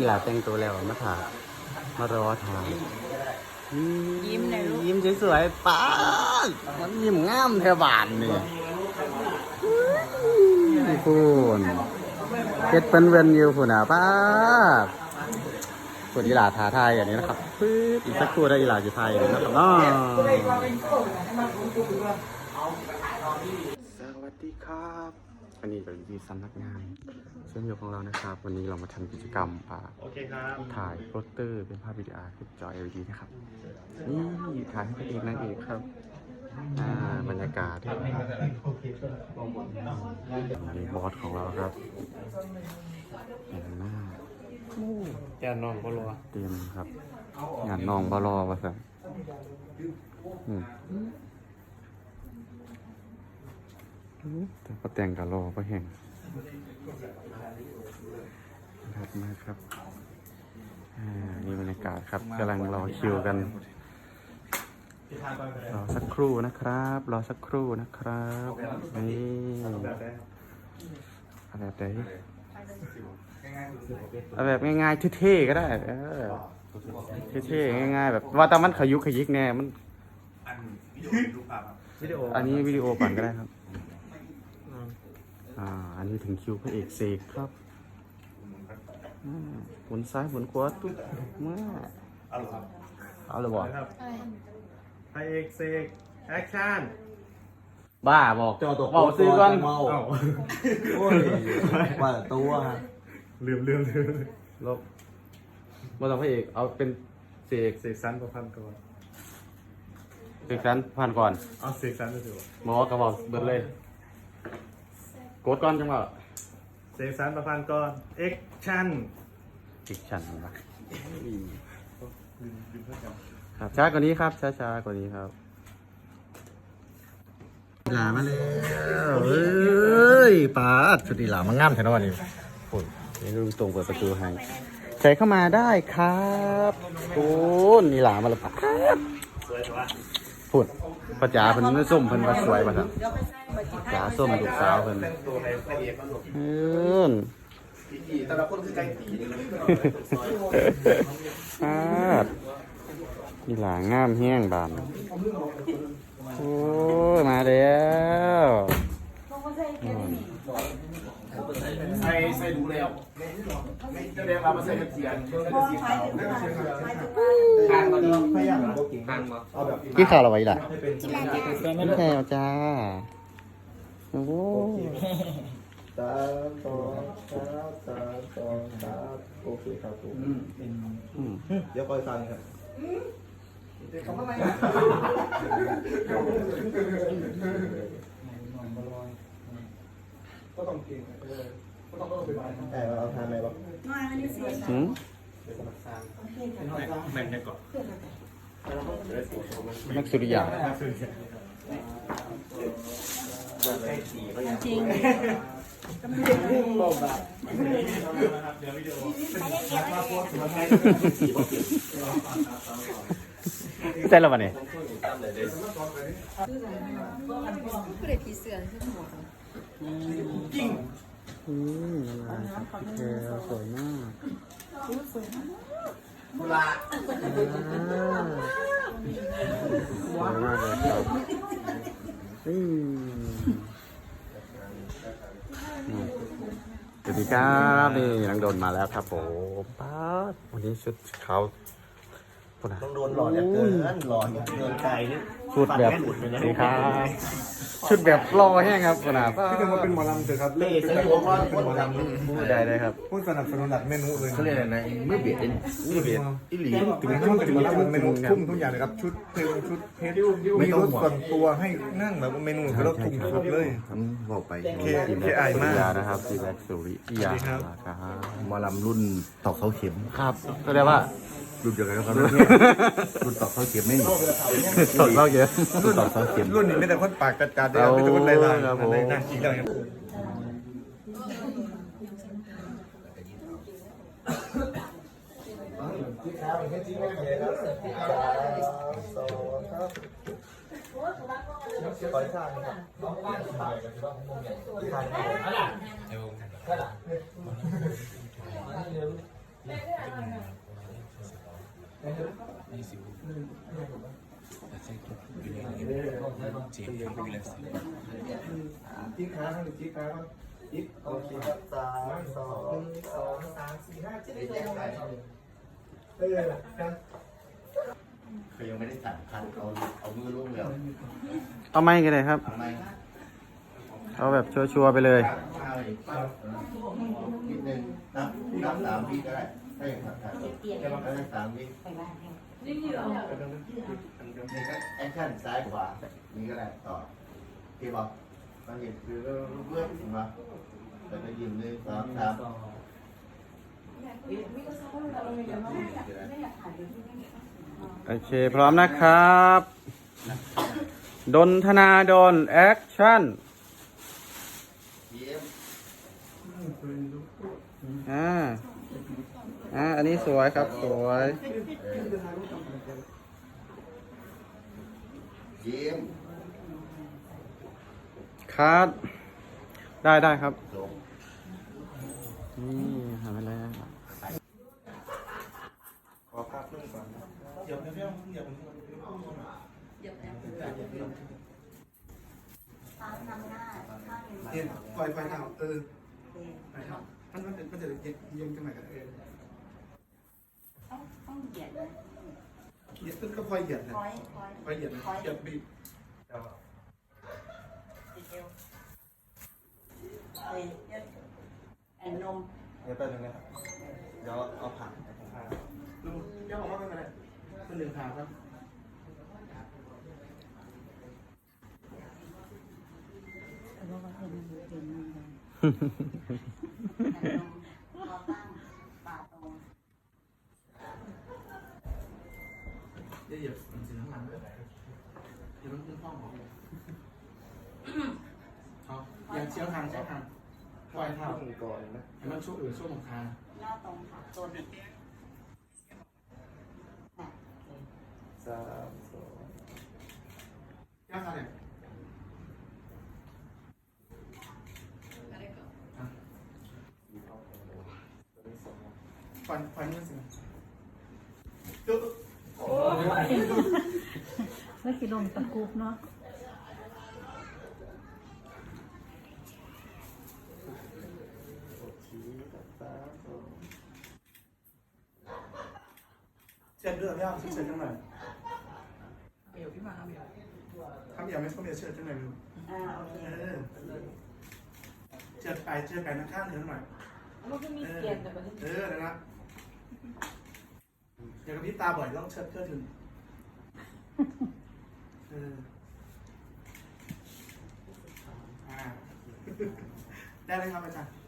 อีหลาแต่งตัวแล้วมาถ่ายมารอถ่ายยิ้มหน่อยลูกยิ้มสวยๆป้าดมันยิ้มงามแทบานเนี่ยนี่พูนเก็ดเป็นเวนอยู่พูนอะป้าดส่วนอีหลาท้าทายอย่างนี้นะครับปึ๊บอีกสักครู่ได้อีหลาจะทายอย่างนี้นะครับน้องสวัสดีครับ อันนี้ก็อยู่ที่สำนักงานเช่นเดียวของเรานะครับ วันนี้เรามาทำกิจกรรมอ่าโอเคครับถ่ายโปสเตอร์เป็นภาพวิดีโอขึ้นจอ LED นะครับนี่ถ่ายให้พระเอกนางเอกครับอ่าบรรยากาศนี่บอสของเราครับแต่งหน้าแกนน้องก็รอเตรียมครับงานน้องบารอวะสันอืม แต่ก็แต่งกับรอก็แห่งครับมาครับอ่านี่บรรยากาศครับกำลังรอคิวกัน รอสักครู่นะครับ รอสักครู่นะครับนี่เอาแบบไหนเอาแบบง่ายๆเท่ๆก็ได้เออเท่ๆง่ายๆ แบบว่าแต่มันขยุกขยิกแน่มันวิดีโออันนี้วิดีโอก่อนก็ได้ครับ อ่า อันนี้ถึงคิวพระเอกเสกครับอ่าหมุนซ้ายหมุนขวาตุ๊บมาเอาเหรอครับเอาเลยบ่ครับไทยเอกเซกแอคชั่นบ้าบอกจอตกบอกซื้อก่อนเมาเอ้าโอ้ยว่าแต่ตัวลืมลืมลืมลบมาต้องพระเอก เอาเป็นเสกเสกสันประพันธ์ก่อนเสกสันผ่านก่อน เอาเสกสันไปสิวะหมอกระบอกเบิดเลย กดก่อนจังหวะเสกสันประพันธ์ก่อนแอคชั่นจิกชันนะลืมลืมเพื่อนกันครับช้ากว่านี้ครับช้าช้ากว่านี้ครับหลามาแล้วเอ้ยป้าดชุดอีหลามันงามแท้นะวันนี้โอ้ยนี่ลุงตรงเปิดประตูให้ใส่เข้ามาได้ครับโอ้ยอีหลามาแล้วป้าด สวยถูกปะ พูดป้าจ๋าเพิ่นไม่ส้มเพิ่นว่าสวยป่ะครับจ๋าส้มลูกสาวเพิ่นแต่งตัวในพระเอกมันหนุกเอิ้นแต่ละคนคือไก่ตีอาดนี่หลางามแห้งบานโอ้ยมาแล้วอืมใส่ใส่ดูแล้วจะเรียกว่ามาใส่กระเทียมกระเทียมทานมาเนาะพยายาม ทานมาเอาแบบกี่ข่าวเราไว้ล่ะให้เป็นไม่ใช่เอาจ้าโอ้สามสองสามสามสองสามโอเคครับผมอืมเดี๋ยวคอยฟังครับก็ต้องเก่งก็ต้องเอาไปบ้านแอบเอาทานไหมบ้างหืมแม่งเนี่ยก่อน นักสุริยาจริงใช่แล้ววันนี้ผู้เด็กผีเสือขึ้นหัวอืมครับพี่แพรวสวยมาก สวยมากเลยครับอืมสวัสดีครับนี่นังโดนมาแล้วครับผมป้าดวันนี้ชุดเขา คนน่ะต้องโดนหลอดอย่าเกินหลอดอย่าเกินไกลนี่ชุดแบบนี่ครับ ชุดแบบรอแห้งครับคนน่ะป้าที่จะมาเป็นหมอลำเถอะครับเล่ใส่หัวก้อนเป็นหมอลำพูดได้เลยครับ ผู้สนับสนุนหลักเมนูเลยเขาเรียกอะไรนะไม่เบียดเองนี่เบียดอิหลี ถึงช่วงถึงแล้วมันเมนูทุ่มทุกอย่างเลยครับชุดเพลงชุดเพชรมีรถส่วนตัวให้นั่งแบบเมนูคือเราทุ่มสุดเลยผมบอกไปเคเคไอมากสุริยนะครับทีแรกสุริยาสวัสดีครับครับหมอลำรุ่นตอกเสาเข็มครับก็เรียกว่า รุ่นเดียวกันครับรุ่นตอกเสาเข็มไม่หนีสดเล่าเยอะรุ่นตอกเสาเข็มรุ่นนี้ไม่แต่คนปากจัดการเดียวไม่แต่คนลายลายครับผมในหน้าจริ งแล้วครับเจิ๊กขาครับจิ๊กขาครับจิ๊กโอเคครับสามสองสองสามสี่ห้าจิ๊กได้ยังไงเออครับเขายังไม่ได้ตัดพันเอาเอามือลุ่มแล้วเอาไม่กันเลยครับทำไมเอาแบบชัวร์ๆไปเลยนิดนึงนับนับสามวิก็ได้ ถ้าอย่างตัดขาดแค่ว่าก็ได้สามวินี่ก็แอคชั่นซ้ายขวา นี่ก็ได้ต่อที่บอกมันเห็นคือเรื่องถึงมาแต่จะยืนหนึ่งสองสามโอเค พร้อมนะครับ ดนธนาดนแอคชั่นเยี่ยมอ่า อ่าอันนี้สวยครับสวยเยี่ยมคัดได้ได้ครับลงนี่ทำไปแล้วขอภาพนิ่งก่อนนะเดี๋ยวเดี๋ยวเดี๋ยวเดี๋ยวเดี๋ยวแอปเห็นไฟไฟเท้าเออไฟเท้ามันมันมันจะเย็นเย็นกันไหนกันเออ ต้องต้องเหยียดนะเหยียดก็พอยเหยียดนะคอยคอยพอยเหยียดนะเหยียดบีบติดเอวเลยเยอะแอนนมเดี๋ยวแป๊บนึงนะครับเดี๋ยวเอาผ่านลุงเดี๋ยวผมว่าไม่เป็นไรเป็นหนึ่งทางครับแต่ว่าว่าเห็นเห็นมันเลยแอนนมคอตั้งปาตรง เดี๋ยวเหยียบมันสีน้ำมันด้วยเดี๋ยวมันขึ้นห้องของเอาอย่าง เชี่ยวทางเชี่ยวทางปล่อยเท้าก่อนนะให้มันช่วยเออช่วยหมกทางหน้าตรงค่ะตัวนี้น่ะสามสองย่าทางเนี่ยฟันฟันนี่สิจุ๊บไม่สิลงตะกุกเนาะ ชี้กับสามสอง เช็ดเลือดย่าเช็ดจังหน่อยเอวพี่มาทำอย่างทำอย่างไม่ต้องเบียเช็ดจังหน่อยดูอ่าโอเคเออเช็ดไปเช็ดไปนะข้างเดียวหน่อยมันก็มีเกียนแต่ประเทศเออนะอย่างกับพี่ตาบ่อยต้องเช็ดเพื่อถึงเอออ่าได้เลยครับอาจารย์